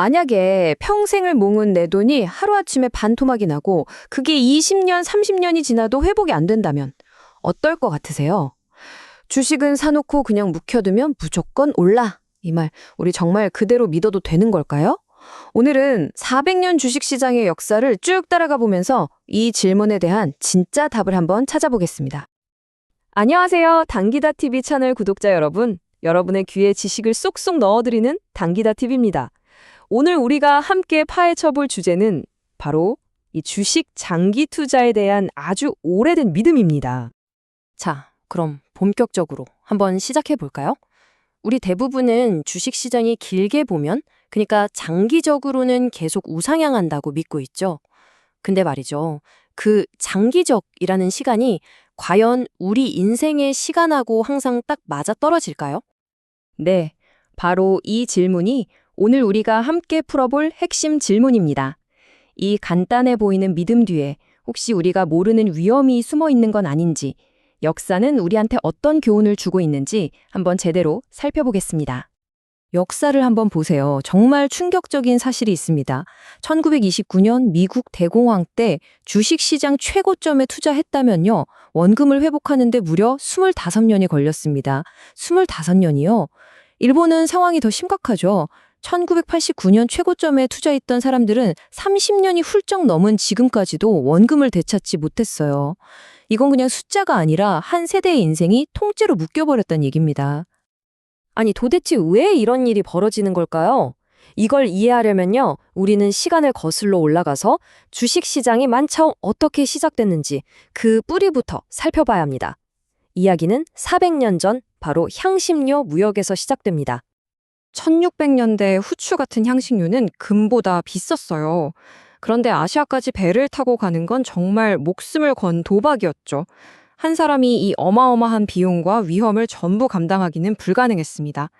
만약에 평생을 모은 내 돈이 하루아침에 반토막이 나고 그게 20년, 30년이 지나도 회복이 안 된다면 어떨 것 같으세요? 주식은 사놓고 그냥 묵혀두면 무조건 올라. 이 말 우리 정말 그대로 믿어도 되는 걸까요? 오늘은 400년 주식시장의 역사를 쭉 따라가 보면서 이 질문에 대한 진짜 답을 한번 찾아보겠습니다. 안녕하세요. 당기다TV 채널 구독자 여러분. 여러분의 귀에 지식을 쏙쏙 넣어드리는 당기다TV입니다. 오늘 우리가 함께 파헤쳐 볼 주제는 바로 이 주식 장기 투자에 대한 아주 오래된 믿음입니다. 자, 그럼 본격적으로 한번 시작해 볼까요? 우리 대부분은 주식 시장이 길게 보면 그러니까 장기적으로는 계속 우상향한다고 믿고 있죠. 근데 말이죠. 그 장기적이라는 시간이 과연 우리 인생의 시간하고 항상 딱 맞아 떨어질까요? 네. 바로 이 질문이 오늘 우리가 함께 풀어볼 핵심 질문입니다. 이 간단해 보이는 믿음 뒤에 혹시 우리가 모르는 위험이 숨어 있는 건 아닌지, 역사는 우리한테 어떤 교훈을 주고 있는지 한번 제대로 살펴보겠습니다. 역사를 한번 보세요. 정말 충격적인 사실이 있습니다. 1929년 미국 대공황 때 주식시장 최고점에 투자했다면요. 원금을 회복하는데 무려 25년이 걸렸습니다. 25년이요? 일본은 상황이 더 심각하죠. 1989년 최고점에 투자했던 사람들은 30년이 훌쩍 넘은 지금까지도 원금을 되찾지 못했어요. 이건 그냥 숫자가 아니라 한 세대의 인생이 통째로 묶여버렸다는 얘기입니다. 아니 도대체 왜 이런 일이 벌어지는 걸까요? 이걸 이해하려면요, 우리는 시간을 거슬러 올라가서 주식 시장이 만 처음 어떻게 시작됐는지 그 뿌리부터 살펴봐야 합니다. 이야기는 400년 전 바로 향신료 무역에서 시작됩니다. 1600년대 후추 같은 향신료는 금보다 비쌌어요. 그런데 아시아까지 배를 타고 가는 건 정말 목숨을 건 도박이었죠. 한 사람이 이 어마어마한 비용과 위험을 전부 감당하기는 불가능했습니다.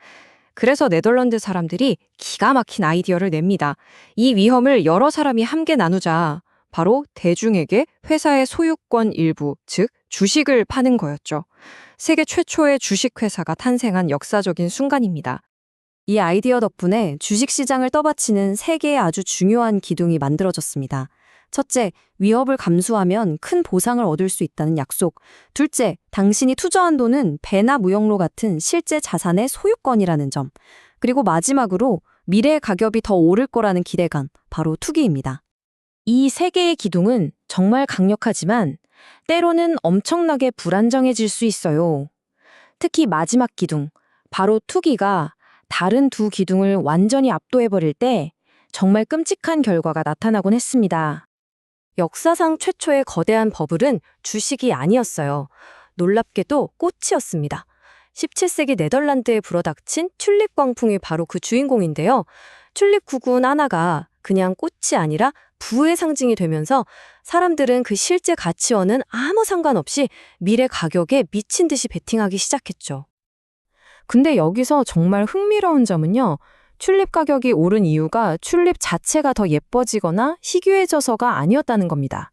그래서 네덜란드 사람들이 기가 막힌 아이디어를 냅니다. 이 위험을 여러 사람이 함께 나누자. 바로 대중에게 회사의 소유권 일부, 즉 주식을 파는 거였죠. 세계 최초의 주식회사가 탄생한 역사적인 순간입니다. 이 아이디어 덕분에 주식시장을 떠받치는 세 개의 아주 중요한 기둥이 만들어졌습니다. 첫째, 위협을 감수하면 큰 보상을 얻을 수 있다는 약속. 둘째, 당신이 투자한 돈은 배나 무역로 같은 실제 자산의 소유권이라는 점. 그리고 마지막으로 미래의 가격이 더 오를 거라는 기대감, 바로 투기입니다. 이 세 개의 기둥은 정말 강력하지만 때로는 엄청나게 불안정해질 수 있어요. 특히 마지막 기둥, 바로 투기가 다른 두 기둥을 완전히 압도해버릴 때 정말 끔찍한 결과가 나타나곤 했습니다. 역사상 최초의 거대한 버블은 주식이 아니었어요. 놀랍게도 꽃이었습니다. 17세기 네덜란드에 불어닥친 튤립 광풍이 바로 그 주인공인데요. 튤립 구군 하나가 그냥 꽃이 아니라 부의 상징이 되면서 사람들은 그 실제 가치와는 아무 상관없이 미래 가격에 미친 듯이 베팅하기 시작했죠. 근데 여기서 정말 흥미로운 점은요. 튤립 가격이 오른 이유가 튤립 자체가 더 예뻐지거나 희귀해져서가 아니었다는 겁니다.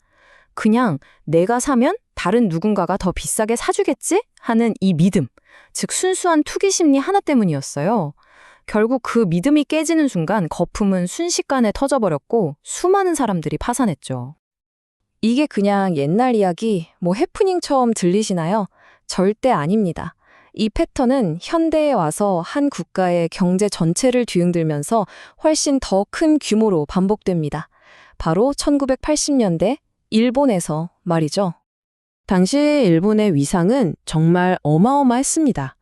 그냥 내가 사면 다른 누군가가 더 비싸게 사주겠지? 하는 이 믿음, 즉 순수한 투기 심리 하나 때문이었어요. 결국 그 믿음이 깨지는 순간 거품은 순식간에 터져버렸고 수많은 사람들이 파산했죠. 이게 그냥 옛날 이야기, 뭐 해프닝처럼 들리시나요? 절대 아닙니다. 이 패턴은 현대에 와서 한 국가의 경제 전체를 뒤흔들면서 훨씬 더 큰 규모로 반복됩니다. 바로 1980년대 일본에서 말이죠. 당시 일본의 위상은 정말 어마어마했습니다.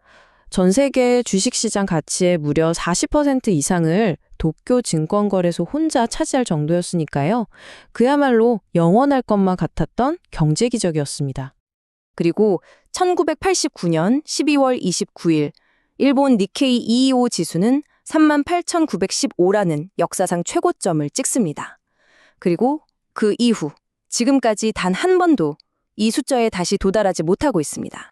전 세계 주식시장 가치의 무려 40% 이상을 도쿄 증권거래소 혼자 차지할 정도였으니까요. 그야말로 영원할 것만 같았던 경제 기적이었습니다. 그리고 1989년 12월 29일 일본 니케이 225 지수는 38,915라는 역사상 최고점을 찍습니다. 그리고 그 이후 지금까지 단 한 번도 이 숫자에 다시 도달하지 못하고 있습니다.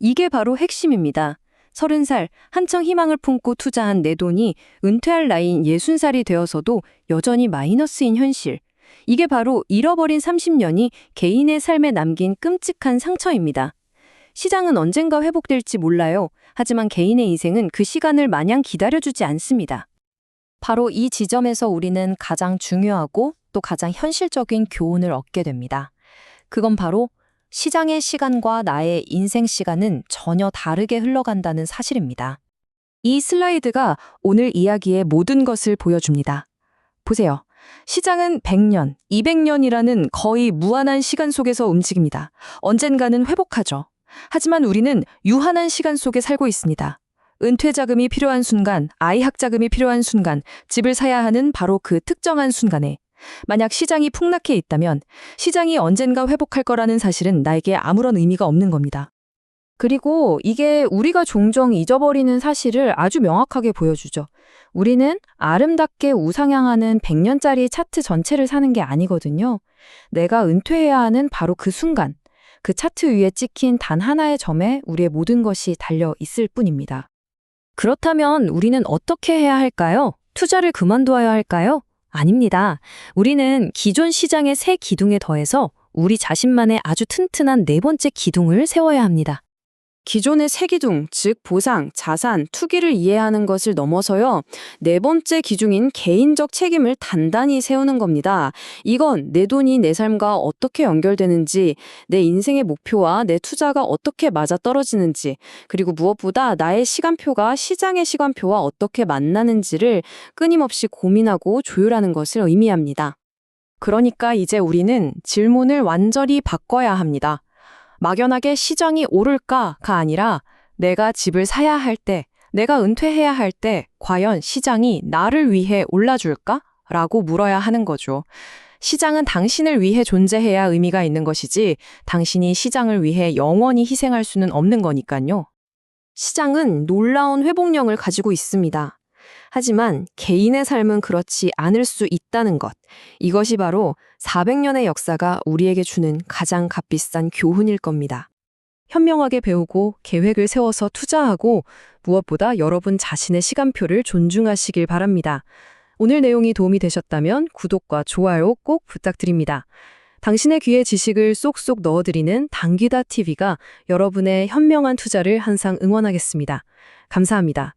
이게 바로 핵심입니다. 30살 한창 희망을 품고 투자한 내 돈이 은퇴할 나이인 60살이 되어서도 여전히 마이너스인 현실. 이게 바로 잃어버린 30년이 개인의 삶에 남긴 끔찍한 상처입니다. 시장은 언젠가 회복될지 몰라요. 하지만 개인의 인생은 그 시간을 마냥 기다려주지 않습니다. 바로 이 지점에서 우리는 가장 중요하고 또 가장 현실적인 교훈을 얻게 됩니다. 그건 바로 시장의 시간과 나의 인생 시간은 전혀 다르게 흘러간다는 사실입니다. 이 슬라이드가 오늘 이야기의 모든 것을 보여줍니다. 보세요. 시장은 100년, 200년이라는 거의 무한한 시간 속에서 움직입니다. 언젠가는 회복하죠. 하지만 우리는 유한한 시간 속에 살고 있습니다. 은퇴 자금이 필요한 순간, 아이 학자금이 필요한 순간, 집을 사야 하는 바로 그 특정한 순간에 만약 시장이 풍락해 있다면 시장이 언젠가 회복할 거라는 사실은 나에게 아무런 의미가 없는 겁니다. 그리고 이게 우리가 종종 잊어버리는 사실을 아주 명확하게 보여주죠. 우리는 아름답게 우상향하는 100년짜리 차트 전체를 사는 게 아니거든요. 내가 은퇴해야 하는 바로 그 순간, 그 차트 위에 찍힌 단 하나의 점에 우리의 모든 것이 달려 있을 뿐입니다. 그렇다면 우리는 어떻게 해야 할까요? 투자를 그만두어야 할까요? 아닙니다. 우리는 기존 시장의 새 기둥에 더해서 우리 자신만의 아주 튼튼한 네 번째 기둥을 세워야 합니다. 기존의 세 기둥, 즉 보상, 자산, 투기를 이해하는 것을 넘어서요. 네 번째 기둥인 개인적 책임을 단단히 세우는 겁니다. 이건 내 돈이 내 삶과 어떻게 연결되는지, 내 인생의 목표와 내 투자가 어떻게 맞아떨어지는지, 그리고 무엇보다 나의 시간표가 시장의 시간표와 어떻게 만나는지를 끊임없이 고민하고 조율하는 것을 의미합니다. 그러니까 이제 우리는 질문을 완전히 바꿔야 합니다. 막연하게 시장이 오를까가 아니라 내가 집을 사야 할 때, 내가 은퇴해야 할 때 과연 시장이 나를 위해 올라줄까? 라고 물어야 하는 거죠. 시장은 당신을 위해 존재해야 의미가 있는 것이지 당신이 시장을 위해 영원히 희생할 수는 없는 거니까요. 시장은 놀라운 회복력을 가지고 있습니다. 하지만 개인의 삶은 그렇지 않을 수 있다는 것. 이것이 바로 400년의 역사가 우리에게 주는 가장 값비싼 교훈일 겁니다. 현명하게 배우고 계획을 세워서 투자하고 무엇보다 여러분 자신의 시간표를 존중하시길 바랍니다. 오늘 내용이 도움이 되셨다면 구독과 좋아요 꼭 부탁드립니다. 당신의 귀에 지식을 쏙쏙 넣어드리는 당기다 TV가 여러분의 현명한 투자를 항상 응원하겠습니다. 감사합니다.